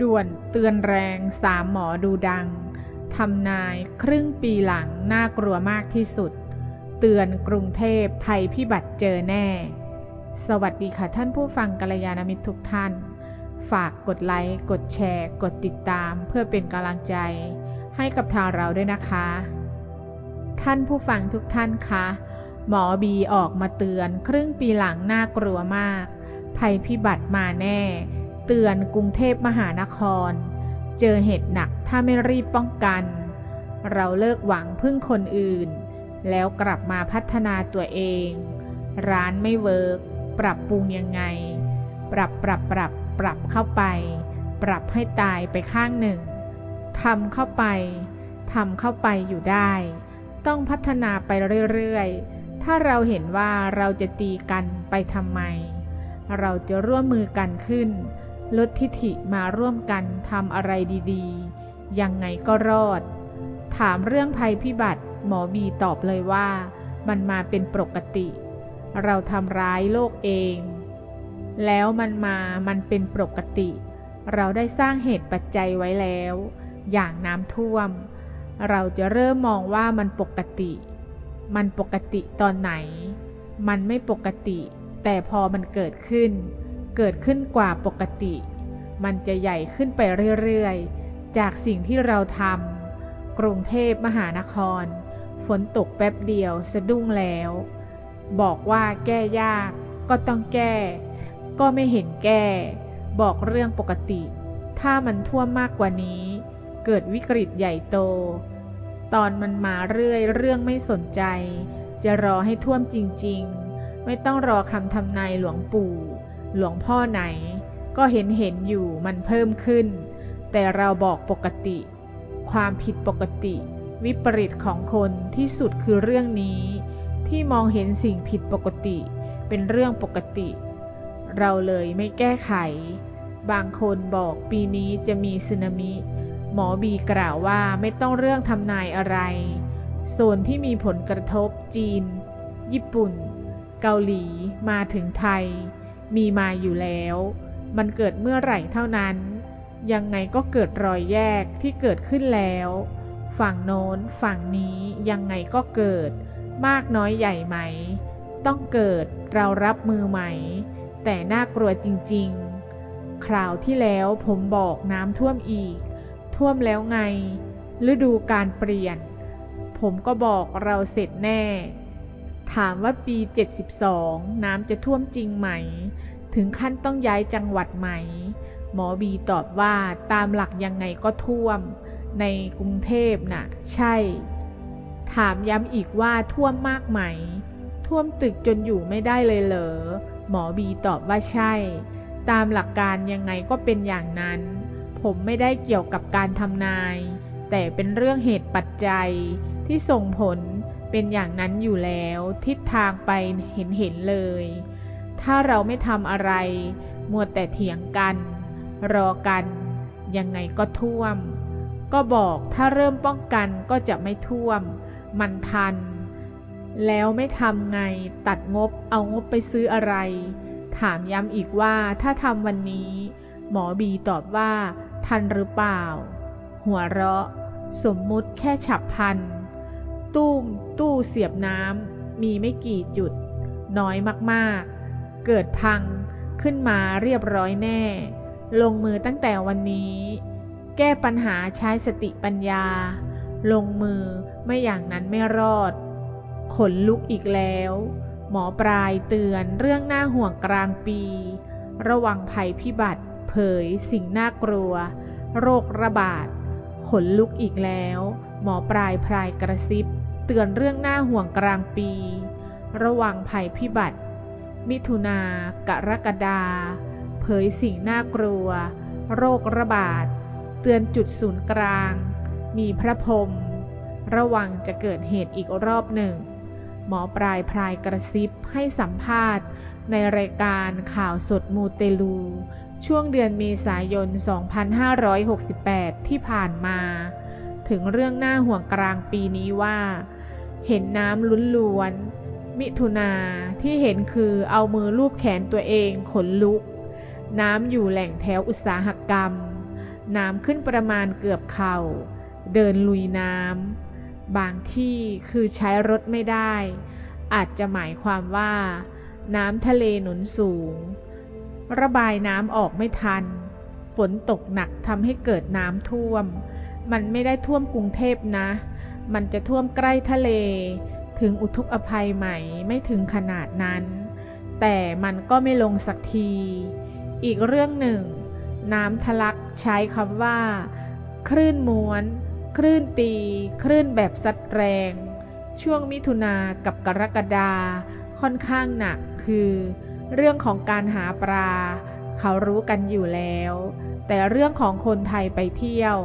ด่วนเตือนแรงสามหมอดูดัง ทำนายครึ่งปีหลังน่ากลัวมากที่สุด เตือนกรุงเทพภัยพิบัติเจอแน่ สวัสดีค่ะท่านผู้ฟังกัลยาณมิตรทุกท่าน ฝากกดไลค์ กดแชร์ กดติดตามเพื่อเป็นกำลังใจ ให้กับทางเราด้วยนะคะ ท่านผู้ฟังทุกท่านคะหมอบีออกมาเตือน ครึ่งปีหลังน่ากลัวมาก ภัยพิบัติมาแน่ เตือนกรุงเทพมหานคร เจอเหตุหนักถ้าไม่รีบป้องกัน เราเลิกหวังพึ่งคนอื่น แล้วกลับมาพัฒนาตัวเอง ร้านไม่เวิร์กปรับปรุงยังไง ปรับปรับปรับปรับเข้าไป ปรับให้ตายไปข้างหนึ่งทำเข้าไปทำเข้าไปอยู่ได้ ต้องพัฒนาไปเรื่อยๆ ถ้าเราเห็นว่าเราจะตีกันไปทำไม เราจะร่วมมือกันขึ้น ลดทิฐิมาร่วมกันทำอะไรดีๆ ยังไงก็รอด ถามเรื่องภัยพิบัติ หมอบีตอบเลยว่า มันมาเป็นปกติ เราทำร้ายโลกเอง แล้วมันมามันเป็นปกติ เราได้สร้างเหตุปัจจัยไว้แล้ว อย่างน้ำท่วม เราจะเริ่มมองว่ามันปกติ มันปกติตอนไหน มันไม่ปกติ แต่พอมันเกิดขึ้น เกิดขึ้นกว่าปกติ มันจะใหญ่ขึ้นไปเรื่อยๆ จากสิ่งที่เราทำกรุงเทพมหานคร ฝนตกแป๊บเดียวสะดุ้งแล้ว บอกว่าแก้ยากก็ต้องแก้ ก็ไม่เห็นแก้ บอกเรื่องปกติ ถ้ามันท่วมมากกว่านี้ เกิดวิกฤตใหญ่โต ตอนมันมาเรื่อยเรื่องไม่สนใจ จะรอให้ท่วมจริงๆ ไม่ต้องรอคำทำนายหลวงปู่ หลวงพ่อไหน ก็เห็นเห็นอยู่มันเพิ่มขึ้น แต่เราบอกปกติ ความผิดปกติ วิปริตของคนที่สุดคือเรื่องนี้ ที่มองเห็นสิ่งผิดปกติ เป็นเรื่องปกติ เราเลยไม่แก้ไข บางคนบอกปีนี้จะมีสึนามิ หมอบีกล่าวว่าไม่ต้องเรื่องทำนายอะไร โซนที่มีผลกระทบจีน ญี่ปุ่น เกาหลีมาถึงไทย มีมาอยู่แล้ว มันเกิดเมื่อไหร่เท่านั้น ยังไงก็เกิดรอยแยกที่เกิดขึ้นแล้ว ฝั่งโน้นฝั่งนี้ยังไงก็เกิด มากน้อยใหญ่ไหม ต้องเกิดเรารับมือไหม แต่น่ากลัวจริง ๆ คราวที่แล้วผมบอกน้ำท่วมอีก ท่วมแล้วไง ฤดูการเปลี่ยน ผมก็บอกเราเสร็จแน่ถามว่าปี 72 น้ำจะท่วมจริงไหม ถึงขั้นต้องย้ายจังหวัดไหม หมอบีตอบว่าตามหลักยังไงก็ท่วม ในกรุงเทพน่ะ ใช่ ถามย้ำอีกว่าท่วมมากไหม ท่วมตึกจนอยู่ไม่ได้เลยเหรอ หมอบีตอบว่าใช่ ตามหลักการยังไงก็เป็นอย่างนั้น ผมไม่ได้เกี่ยวกับการทำนาย แต่เป็นเรื่องเหตุปัจจัยที่ส่งผลเป็นอย่างนั้นอยู่แล้ว ทิศทางไปเห็นเห็นเลย ถ้าเราไม่ทำอะไร มัวแต่เถียงกัน รอกัน ยังไงก็ท่วม ก็บอกถ้าเริ่มป้องกันก็จะไม่ท่วม มันทัน แล้วไม่ทำไงตัดงบเอางบไปซื้ออะไร ถามย้ำอีกว่าถ้าทำวันนี้ หมอบีตอบว่า ทันหรือเปล่า หัวเราะ สมมุติแค่ฉับพัน ตู้ม ตู้เสียบน้ำมีไม่กี่จุด น้อยมากๆ เกิดพังขึ้นมาเรียบร้อยแน่ ลงมือตั้งแต่วันนี้ แก้ปัญหาใช้สติปัญญา ลงมือไม่อย่างนั้นไม่รอด ขนลุกอีกแล้ว หมอปลายเตือนเรื่องหน่าห่วงกลางปี ระวังภัยพิบัติ เผยสิ่งน่ากลัว โรคระบาด ขนลุกอีกแล้ว หมอปลายพรายกระซิบ เตือนเรื่องหน่าห่วงกลางปี ระวังภัยพิบัติ มิถุนากรกฎาเผยสิ่งน่ากลัว โรคระบาด เตือนจุดศูนย์กลาง มีพระพรมระวังจะเกิดเหตุอีกรอบหนึ่ง หมอปลายพรายกระซิบให้สัมภาษณ์ ในรายการข่าวสดมูเตลู ช่วงเดือนเมษายน 2568 ที่ผ่านมา ถึงเรื่องหน้าห่วงกลางปีนี้ว่า เห็นน้ำลุ้นล้วน มิถุนาที่เห็นคือเอามือลูบแขนตัวเองขนลุก น้ำอยู่แหล่งแถวอุตสาหกรรม น้ำขึ้นประมาณเกือบเข่า เดินลุยน้ำ บางที่คือใช้รถไม่ได้ อาจจะหมายความว่า น้ำทะเลหนุนสูง ระบายน้ำออกไม่ทัน ฝนตกหนักทำให้เกิดน้ำท่วม มันไม่ได้ท่วมกรุงเทพนะ มันจะท่วมใกล้ทะเล ถึงอุทกอภัยใหมไม่ถึงขนาดนั้น แต่มันก็ไม่ลงสักที อีกเรื่องหนึ่ง น้ำทะลักใช้คำว่า คลื่นม้วน คลื่นตี คลื่นแบบซัดแรง ช่วงมิถุนากับกรกฎาค่อนข้างหนักคือ เรื่องของการหาปลา เขารู้กันอยู่แล้ว แต่เรื่องของคนไทยไปเที่ยว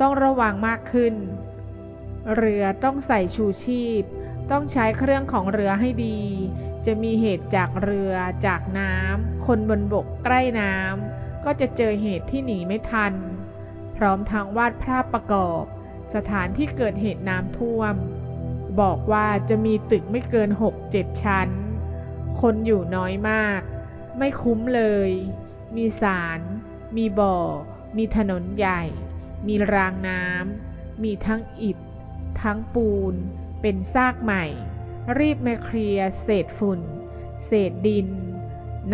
ต้องระวังมากขึ้น เรือต้องใส่ชูชีพ ต้องใช้เครื่องของเรือให้ดี จะมีเหตุจากเรือจากน้ำคนบนบกใกล้น้ำก็จะเจอเหตุที่หนีไม่ทัน พร้อมทางวาดภาพประกอบ สถานที่เกิดเหตุน้ำท่วม บอกว่าจะมีตึกไม่เกิน 6-7 ชั้น คนอยู่น้อยมาก ไม่คุ้มเลย มีศาลมีบ่อ มีถนนใหญ่ มีรางน้ำมีทั้งอิฐ ทั้งปูน เป็นซากใหม่ รีบมาเคลียร์เศษฝุ่น เศษดิน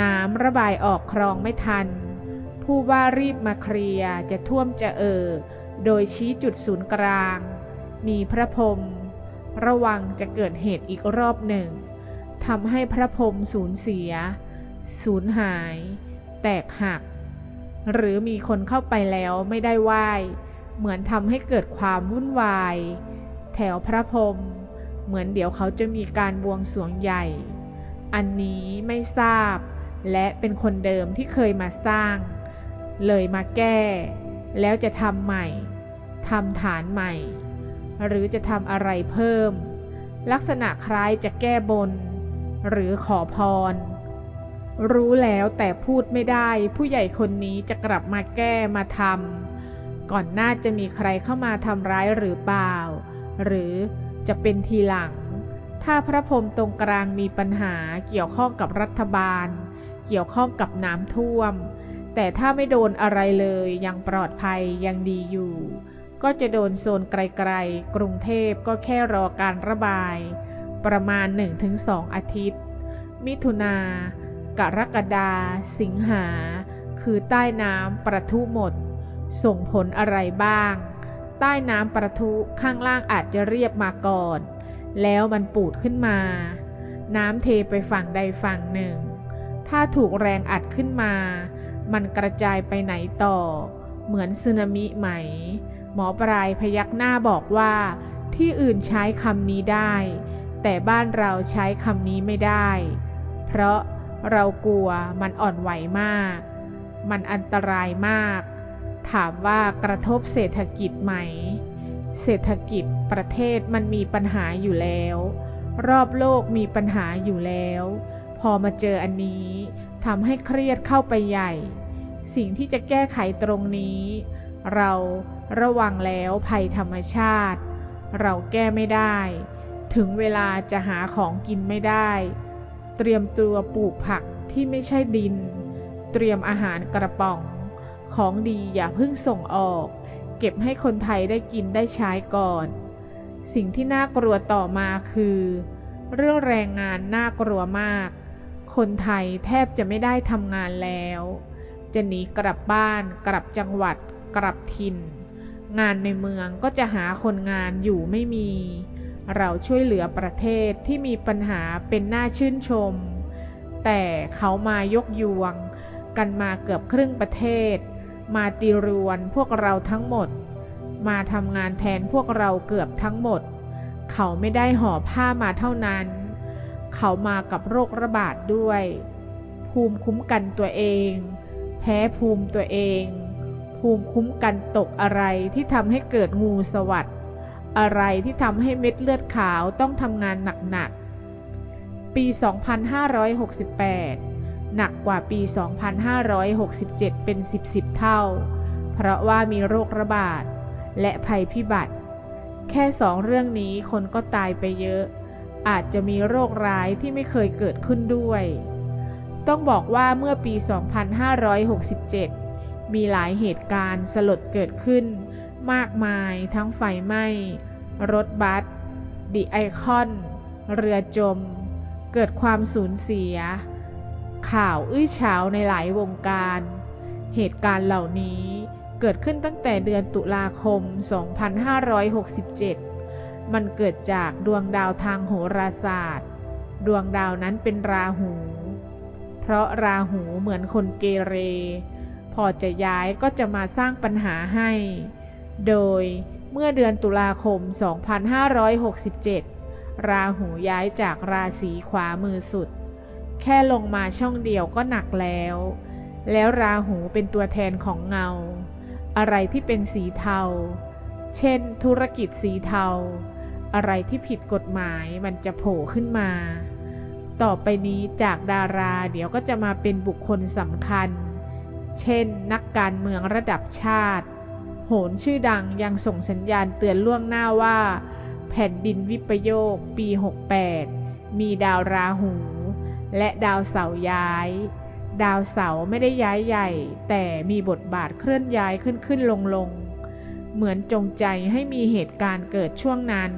น้ำระบายออกคลองไม่ทัน ผู้ว่ารีบมาเคลียร์จะท่วมจะเอ่อโดยชี้จุดศูนย์กลาง มีพระพรมระวังจะเกิดเหตุอีกรอบหนึ่งทำให้พระพรมสูญเสีย สูญหาย แตกหัก หรือมีคนเข้าไปแล้วไม่ได้ไหว้ เหมือนทำให้เกิดความวุ่นวาย แถวพระพรหมเหมือนเดี๋ยวเขาจะมีการบวงสรวงใหญ่ อันนี้ไม่ทราบ และเป็นคนเดิมที่เคยมาสร้าง เลยมาแก้ แล้วจะทำใหม่ทำฐานใหม่ หรือจะทำอะไรเพิ่ม ลักษณะคล้ายจะแก้บน หรือขอพร รู้แล้วแต่พูดไม่ได้ผู้ใหญ่คนนี้จะกลับมาแก้มาทำก่อนหน้าจะมีใครเข้ามาทำร้ายหรือเปล่า หรือจะเป็นทีหลัง ถ้าพระพรหมตรงกลางมีปัญหาเกี่ยวข้องกับรัฐบาล เกี่ยวข้องกับน้ำท่วม แต่ถ้าไม่โดนอะไรเลยยังปลอดภัยยังดีอยู่ ก็จะโดนโซนไกลๆ กรุงเทพก็แค่รอการระบาย ประมาณ 1-2 อาทิตย์ มิถุนากรกฎาสิงหา คือใต้น้ำประทุหมด ส่งผลอะไรบ้าง ใต้น้ำประทุข้างล่างอาจจะเรียบมาก่อน แล้วมันปูดขึ้นมา น้ำเทไปฝั่งใดฝั่งหนึ่ง ถ้าถูกแรงอัดขึ้นมา มันกระจายไปไหนต่อ เหมือนสึนามิไหม หมอปลายพยักหน้าบอกว่า ที่อื่นใช้คำนี้ได้ แต่บ้านเราใช้คำนี้ไม่ได้ เพราะเรากลัวมันอ่อนไหวมาก มันอันตรายมาก ถามว่ากระทบเศรษฐกิจไหม เศรษฐกิจประเทศมันมีปัญหาอยู่แล้ว รอบโลกมีปัญหาอยู่แล้ว พอมาเจออันนี้ทำให้เครียดเข้าไปใหญ่ สิ่งที่จะแก้ไขตรงนี้ เราระวังแล้วภัยธรรมชาติ เราแก้ไม่ได้ ถึงเวลาจะหาของกินไม่ได้ เตรียมตัวปลูกผักที่ไม่ใช่ดิน เตรียมอาหารกระป๋อง ของดีอย่าเพิ่งส่งออก เก็บให้คนไทยได้กินได้ใช้ก่อน สิ่งที่น่ากลัวต่อมาคือ เรื่องแรงงานน่ากลัวมาก คนไทยแทบจะไม่ได้ทำงานแล้ว จะหนีกลับบ้าน กลับจังหวัด กลับถิ่น งานในเมืองก็จะหาคนงานอยู่ไม่มี เราช่วยเหลือประเทศที่มีปัญหาเป็นน่าชื่นชม แต่เขามายกยวงกันมาเกือบครึ่งประเทศ มาตีรวนพวกเราทั้งหมด มาทำงานแทนพวกเราเกือบทั้งหมด เขาไม่ได้ห่อผ้ามาเท่านั้น เขามากับโรคระบาดด้วย ภูมิคุ้มกันตัวเอง แพ้ภูมิตัวเอง ภูมิคุ้มกันตกอะไรที่ทำให้เกิดงูสวัสดอะไรที่ทำให้เม็ดเลือดขาวต้องทำงานหนักๆปี 2568 หนักกว่าปี 2567 เป็น 10-10 เท่า เพราะว่ามีโรคระบาด และภัยพิบัติ แค่สองเรื่องนี้คนก็ตายไปเยอะ อาจจะมีโรคร้ายที่ไม่เคยเกิดขึ้นด้วย ต้องบอกว่าเมื่อปี 2567 มีหลายเหตุการณ์สลดเกิดขึ้น มากมายทั้งไฟไหม้ รถบัสดิไอคอน เรือจม เกิดความสูญเสีย ข่าวอื้อฉาวในหลายวงการ เหตุการณ์เหล่านี้เกิดขึ้นตั้งแต่เดือนตุลาคม 2567 มันเกิดจากดวงดาวทางโหราศาสตร์ ดวงดาวนั้นเป็นราหู เพราะราหูเหมือนคนเกเร พอจะย้ายก็จะมาสร้างปัญหาให้ โดยเมื่อเดือนตุลาคม 2567 ราหูย้ายจากราศีขวามือสุด แค่ลงมาช่องเดียวก็หนักแล้ว แล้วราหูเป็นตัวแทนของเงา อะไรที่เป็นสีเทา เช่น ธุรกิจสีเทา อะไรที่ผิดกฎหมายมันจะโผล่ขึ้นมา ต่อไปนี้จากดาราเดี๋ยวก็จะมาเป็นบุคคลสำคัญ เช่น นักการเมืองระดับชาติ โหนชื่อดังยังส่งสัญญาณเตือนล่วงหน้าว่า แผ่นดินวิปโยคปี 68 มีดาวราหู และดาวเสาร์ย้าย ดาวเสาร์ไม่ได้ย้ายใหญ่ แต่มีบทบาทเคลื่อนย้ายขึ้นขึ้นลงลง เหมือนจงใจให้มีเหตุการณ์เกิดช่วงนั้น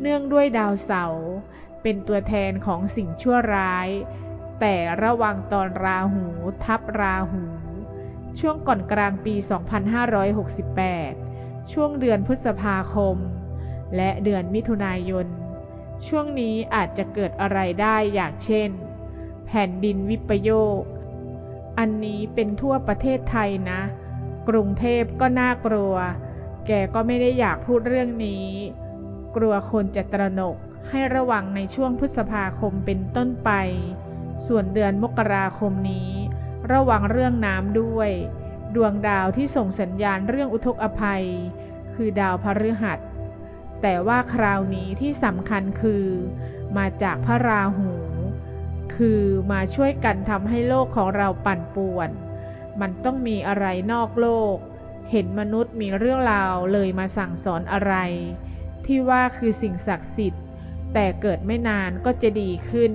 เนื่องด้วยดาวเสาร์เป็นตัวแทนของสิ่งชั่วร้าย แต่ระวังตอนราหูทับราหู ช่วงก่อนกลางปี 2568 ช่วงเดือนพฤษภาคม และเดือนมิถุนายน ช่วงนี้อาจจะเกิดอะไรได้อย่างเช่น แผ่นดินวิปโยค อันนี้เป็นทั่วประเทศไทยนะ กรุงเทพก็น่ากลัว แกก็ไม่ได้อยากพูดเรื่องนี้ กลัวคนจะตระหนกให้ระวังในช่วงพฤษภาคมเป็นต้นไป ส่วนเดือนมกราคมนี้ ระวังเรื่องน้ำด้วย ดวงดาวที่ส่งสัญญาณเรื่องอุทกภัย คือดาวพฤหัส แต่ว่าคราวนี้ที่สำคัญคือ มาจากพระราหู คือมาช่วยกันทำให้โลกของเราปั่นป่วน มันต้องมีอะไรนอกโลก เห็นมนุษย์มีเรื่องราวเลยมาสั่งสอนอะไร ที่ว่าคือสิ่งศักดิ์สิทธิ์ แต่เกิดไม่นานก็จะดีขึ้น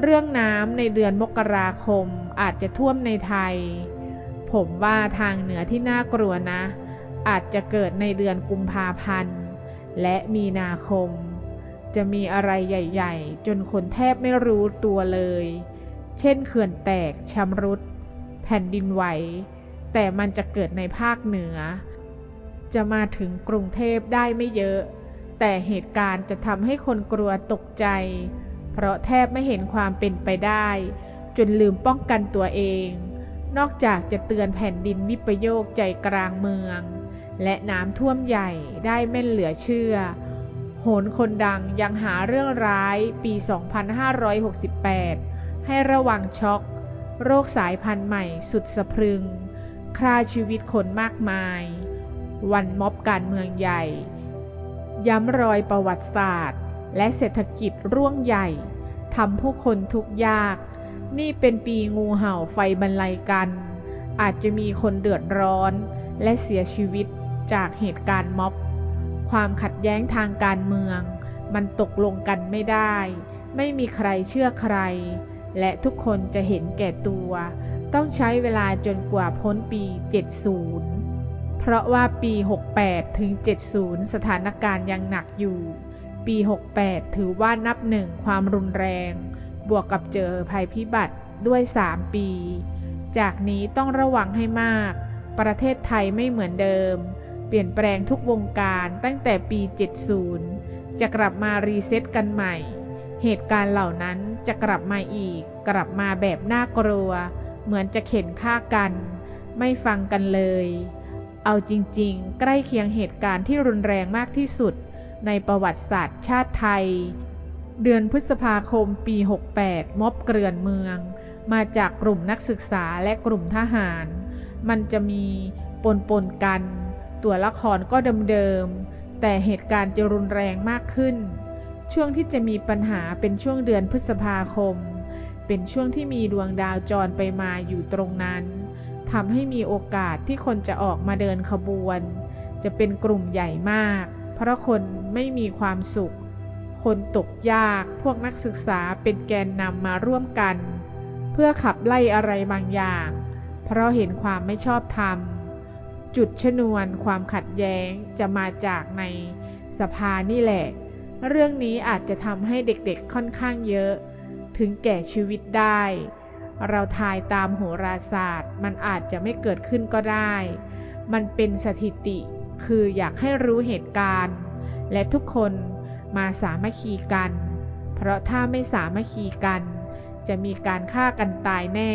เรื่องน้ำในเดือนมกราคมอาจจะท่วมในไทย ผมว่าทางเหนือที่น่ากลัวนะ อาจจะเกิดในเดือนกุมภาพันธ์และมีนาคม จะมีอะไรใหญ่ๆ จนคนแทบไม่รู้ตัวเลย เช่นเขื่อนแตกชำรุด แผ่นดินไหว แต่มันจะเกิดในภาคเหนือ จะมาถึงกรุงเทพได้ไม่เยอะ แต่เหตุการณ์จะทำให้คนกลัวตกใจ เพราะแทบไม่เห็นความเป็นไปได้ จนลืมป้องกันตัวเอง นอกจากจะเตือนแผ่นดินวิปโยคใจกลางเมือง และน้ำท่วมใหญ่ได้แม่นเหลือเชื่อ โหนคนดังยังหาเรื่องร้ายปี 2568 ให้ระวังช็อก โรคสายพันธุ์ใหม่สุดสะพรึงฆ่าชีวิตคนมากมาย วันม็อบการเมืองใหญ่ ย้ำรอยประวัติศาสตร์ และเศรษฐกิจร่วงใหญ่ทำผู้คนทุกยาก นี่เป็นปีงูเห่าไฟบรรลัยกัน อาจจะมีคนเดือดร้อน และเสียชีวิตจากเหตุการณ์ม็อบ ความขัดแย้งทางการเมือง มันตกลงกันไม่ได้ ไม่มีใครเชื่อใคร และทุกคนจะเห็นแก่ตัว ต้องใช้เวลาจนกว่าพ้นปี 70 เพราะว่าปี 68 ถึง 70 สถานการณ์ยังหนักอยู่ ปี 68 ถือว่านับหนึ่งความรุนแรง บวกกับเจอภัยพิบัติด้วย 3 ปี จากนี้ต้องระวังให้มาก ประเทศไทยไม่เหมือนเดิม เปลี่ยนแปลงทุกวงการตั้งแต่ปี 70 จะกลับมารีเซ็ตกันใหม่ เหตุการณ์เหล่านั้นจะกลับมาอีก กลับมาแบบน่ากลัว เหมือนจะเข็นฆ่ากัน ไม่ฟังกันเลย เอาจริงๆ ใกล้เคียงเหตุการณ์ที่รุนแรงมากที่สุด ในประวัติศาสตร์ชาติไทย เดือนพฤษภาคมปี 68 ม็อบเกลื่อนเมือง มาจากกลุ่มนักศึกษาและกลุ่มทหาร มันจะมีปนปนกัน ตัวละครก็เดิมๆ แต่เหตุการณ์จะรุนแรงมากขึ้น ช่วงที่จะมีปัญหาเป็นช่วงเดือนพฤษภาคม เป็นช่วงที่มีดวงดาวจรไปมาอยู่ตรงนั้นทำให้มีโอกาสที่คนจะออกมาเดินขบวน จะเป็นกลุ่มใหญ่มาก เพราะคนไม่มีความสุข คนตกยาก พวกนักศึกษาเป็นแกนนำมาร่วมกัน เพื่อขับไล่อะไรบางอย่าง เพราะเห็นความไม่ชอบธรรม จุดชนวนความขัดแย้งจะมาจากในสภานี่แหละ เรื่องนี้อาจจะทำให้เด็กๆค่อนข้างเยอะ ถึงแก่ชีวิตได้ เราทายตามโหราศาสตร์ มันอาจจะไม่เกิดขึ้นก็ได้ มันเป็นสถิติ คืออยากให้รู้เหตุการณ์ และทุกคนมาสามัคคีกัน เพราะถ้าไม่สามัคคีกัน จะมีการฆ่ากันตายแน่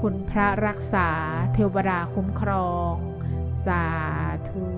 คุณพระรักษาเทวดาคุ้มครอง สาธุ